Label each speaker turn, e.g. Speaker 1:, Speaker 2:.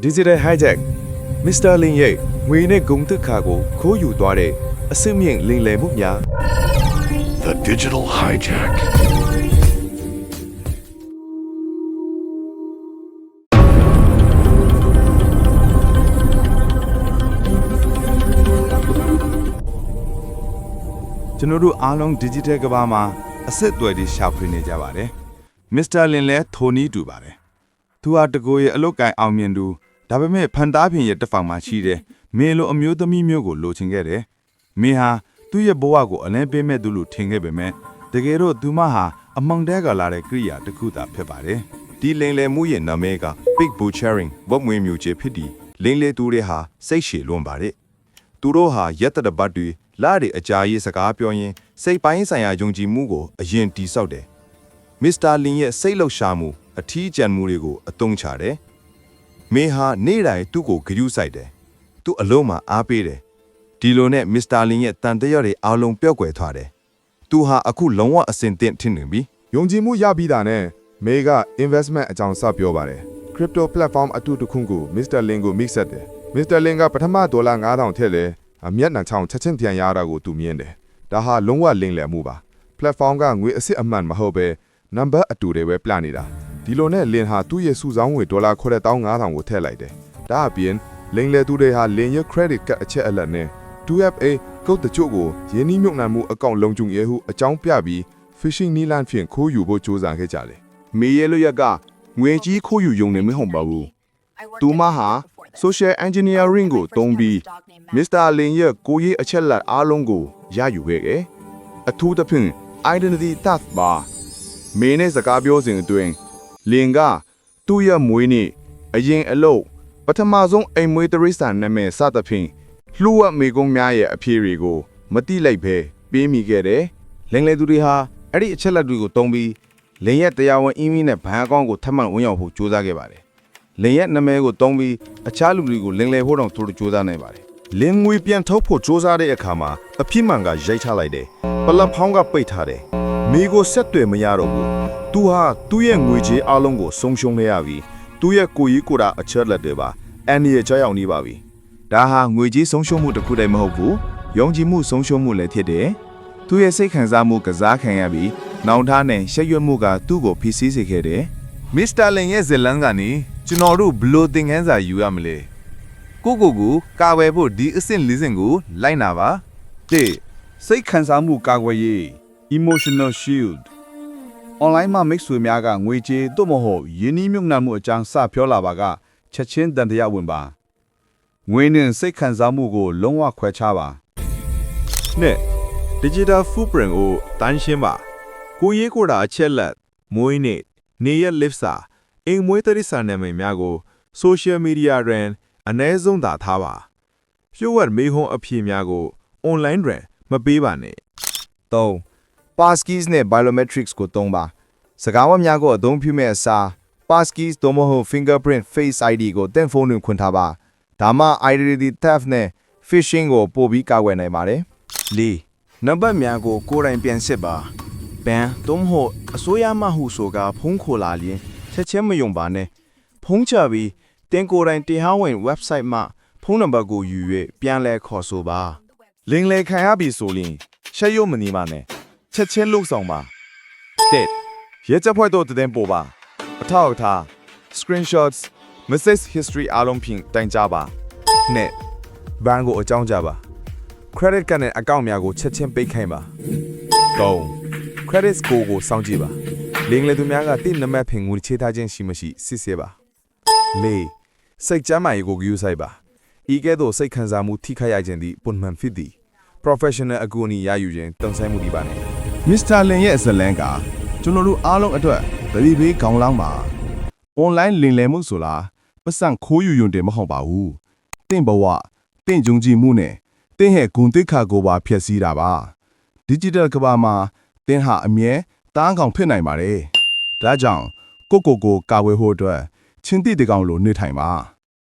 Speaker 1: Digital Hijack Mr. Lin ရဲ့ငွေနဲ့ဂုံတက်ခါကိုခိုးယူသွားတဲ့အစစ်မြင့်လိမ်လည်မှုများ
Speaker 2: The Digital Hijack.
Speaker 1: ကျွန်တော်တို့အားလုံး digital ကမ္ဘာမှာအစစ်အသွယ်တွေရှာဖွေနေကြပါတယ်။ Mr. Lin လည်းထိုနည်းတူပါတယ်။သူဟာတကိုယ်ရဲ့အလုတ်ကန်အောင်မြင်သူ ဒါပေမဲ့ဖန်သားပြင်ရဲ့တစ်ဖောင်မှာရှိတဲ့မင်းလိုအမျိုးသမီးမျိုးကိုလိုချင်ခဲ့တယ်။မင်းဟာသူ့ရဲ့ဘဝကိုအလင်းပေးမဲ့သူလို့ထင်ခဲ့ပေမဲ့တကယ်တော့သူမဟာအမောင်တဲကလာတဲ့ကိရိယာတစ်ခုသာဖြစ်ပါတယ်။
Speaker 3: ဒီလိန်လေမှုရဲ့နာမည်က Big Butchering ဝတ်မွေးမြူချေဖြစ်ဒီလိန်လေသူတွေဟာစိတ်ရှည်လွန်ပါတယ်သူတို့ဟာရက်တတပတ်တွေလာတွေအကြာရေးစကားပြောရင်းစိတ်ပိုင်းဆိုင်ရာယုံကြည်မှုကိုအရင်တိဆောက်တယ်မစ္စတာလင်ရဲ့စိတ်လှုပ်ရှားမှုအထီးကျန်မှုတွေကိုအသုံးချတယ် မင်းဟာနေ့တိုင်းသူ့ကိုဂရုစိုက်တယ်သူ့အလုံးမှာအားပေးတယ်ဒီလိုနဲ့မစ္စတာလင်ရဲ့တန်တရာတွေအားလုံးပျောက်ကွယ်သွားတယ်သူဟာအခုလုံးဝအစင်သင့်ထင်နေပြီ
Speaker 4: ယုံကြည်မှုရပြီးတာနဲ့မေက investment အကြောင်းစပြောပါတယ် crypto platform အတူတစ်ခုကို Mr. Lin ကို mix ဆက်တယ် Mr. Lin ကပထမဒေါ်လာ9000ထည့်လဲအမျက်နှာချောင်းချက်ချင်းပြန်ရတာကိုသူမြင်တယ်ဒါဟာလုံးဝလင်းလည်မှုပါ platform ကငွေအစ်စ်အမှန်မဟုတ်ပဲ number အတူတွေပဲပြနေတာ ဒီလိုနဲ့လင်ဟာသူ့ရဲ့စုဆောင်းငွေဒေါ်လာ9500ကိုထည့်လိုက်တယ်ဒါအပြင်လိန်လေသူတွေဟာလင်ရဲ့ credit card အချက်အလက်နဲ့ 2FA ကုတ်တချို့ကိုယင်းနှီးမြုပ်နှံမှုအကောင့်လုံခြုံရေးဟုအကြောင်းပြပြီး phishing နီလန်ဖြင့်ခိုးယူဖို့ကြိုးစားခဲ့ကြတယ်
Speaker 5: မေရဲလို့ရက်ကငွေကြီးခိုးယူယုံနေမဟုတ်ပါဘူး
Speaker 6: သူမဟာ social engineering ကိုသုံးပြီး
Speaker 5: Mr. Lin ရဲ့ကိုရေးအချက်လက်အားလုံးကိုရယူခဲ့တယ်အထူးသဖြင့် identity theft ပါမင်းနဲ့စကားပြောစဉ်အတွင်း လင်ကသူ့ရဲ့မွေးနေ့အရင်အလုပ်ပထမဆုံးအိမ်မွေးတရိษံနာမည်စသဖြင့်လှုပ်ဝက်မေကုန်းများရဲ့အဖြေတွေကို မတိလိုက်ပဲပေးမိခဲ့တယ်
Speaker 7: လိန်လေသူတွေဟာအဲ့ဒီအချက်လက်တွေကိုတုံးပြီးလင်ရဲ့တရားဝင်အီးမီးနဲ့ဘဏ်အကောင့်ကိုထပ်မံဝင်ရောက်ဖို့ကြိုးစားခဲ့ပါတယ်။လင်ရဲ့နာမည်ကိုတုံးပြီးအခြားလူတွေကိုလင်လေဖို့တောင်သူတို့ကြိုးစားနိုင်ပါတယ်
Speaker 3: လင်းငွေပြန်ထုတ်ဖို့စ조사တဲ့အခါမှာအဖြစ်မှန်ကရိုက်ချလိုက်တယ်။ပလက်ဖောင်းကပိတ်ထားတယ်။ မိကိုဆက်တွေ့မရတော့ဘူး။ तू ဟာသူ့ရဲ့ငွေကြေးအလုံးကိုဆုံးရှုံးနေရပြီ။ तू ရဲ့ကိုကြီးကိုတာအချက်လက်တွေပါ။အန်ဒီရဲ့ကြောက်ရောက်နေပါပြီ
Speaker 5: ဒါဟာငွေကြီးဆုံးရှုံးမှုတစ်ခုတည်းမဟုတ်ဘူးယုံကြည်မှုဆုံးရှုံးမှုလည်းဖြစ်တယ်သူရဲ့စိတ်ခံစားမှုကစားခံရပြီးနောင်တနဲ့ရှက်ရွံ့မှုကသူ့ကိုဖိစီးစေခဲ့တယ်
Speaker 3: မစ္စတာလင်ရဲ့ဇလန်းကနေကျွန်တော်တို့ဘလို့သင်ခန်းစာယူရမလဲကိုကိုကိုကာဝယ်ဖို့ဒီအဆင့်လေးဆင့်ကိုလိုက်နာပါ။
Speaker 7: ၁စိတ်ခံစားမှုကာကွယ်ရေး emotional shield online မှာမိတ်ဆွေများကငွေကြေးသို့မဟုတ်ယင်းနှီးမြုပ်နှံမှုအကြောင်းစပြောလာပါကချက်ချင်းတန်တရားဝင်ပါ။ငွေနဲ့စိတ်ခံစားမှုကို လုံးဝခွဲခြားပါ
Speaker 3: နဲ့ digital footprint ကိုတန်းရှင်းပါကိုရေးကိုတာအချက်လက်မွေးနေ့နေရက် live စာအိမ်မွေးတရိစာနာမည်များကို social media တွင်အ ਨੇ ဆုံးသာထားပါဖြို့ဝက်မေးခွန်းအဖြေများကို online တွင်မပေးပါနဲ့
Speaker 8: 3 passkeys နဲ့ biometrics ကိုသုံးပါစကားဝတ်များကိုအသုံးပြုမဲ့အစား passkeys သို့မဟုတ် fingerprint face id ကိုတင့်ဖုန်းတွင်ခွင့်ထားပါဒါမှ identity theft နဲ့ phishing ကိုပို့ပြီးကာကွယ်နိုင်ပါတယ်
Speaker 5: ၄နံပါတ်များကိုကိုယ်တိုင်ပြန်စစ်ပါဘန်သို့မဟုတ်အစိုးရမှဟုဆိုကဖုံးခိုလာလျင်ချက်ချင်းမယုံပါနဲ့ဖုံးချပြီးတင်ကိုယ်တိုင်တရားဝင် website မှဖုန်းနံပါတ်ကိုယူ၍ပြန်လဲခေါ်ဆိုပါ
Speaker 3: လင်းလေခံရပြီဆိုရင်ရှက်ရုံမနေပါနဲ့ ချက်ချင်းလှုပ်ဆောင်ပါတက်ရဲချက်ဖွဲ့တော့တဲ့ပို့ပါအထောက်အထား screenshots message history အားလုံးဖြင့်တိုင်ကြပါနဲ့ဘဏ်ကိုအကြောင်းကြပါ credit card နဲ့ account များကိုချက်ချင်းပိတ်ခိုင်းပါ3 credit score ကိုစောင့်ကြည့်ပါလင်းလေသူများကတိနံပါတ်ဖင်ငွေချေးထားခြင်းရှိမရှိစစ်ဆေးပါ4စိတ်ကြမ်းမာရေးကိုဂရုစိုက်ပါဤကဲ့သို့စိတ်ခံစားမှုထိခိုက်ရခြင်းသည်ပုံမှန်ဖြစ်သည် professional အကူအညီရယူခြင်းတုံ့ဆိုင်မှုဒီပါနေ
Speaker 5: မစ္စတာလင်ရဲ့ဇလန်ကကျွန်တော်တို့အားလုံးအတွက်သတိပေးခေါင်းလောင်းပါ online လင်လည်မှုဆိုလားပတ်စံခိုးယူယွန်းတယ်မဟုတ်ပါဘူးတင့်ဘဝတင့်ကြုံကြည်မှုနဲ့တင့်ရဲ့ဂုဏ်သိက္ခာကိုပါဖျက်ဆီးတာပါ digital ကမ္ဘာမှာတင်းဟာအမြဲတားကောင်ဖြစ်နိုင်ပါတယ်ဒါကြောင့်ကိုကိုကိုကာဝယ်ဖို့အတွက်ချင်းတိတကောင်လိုနေထိုင်ပါ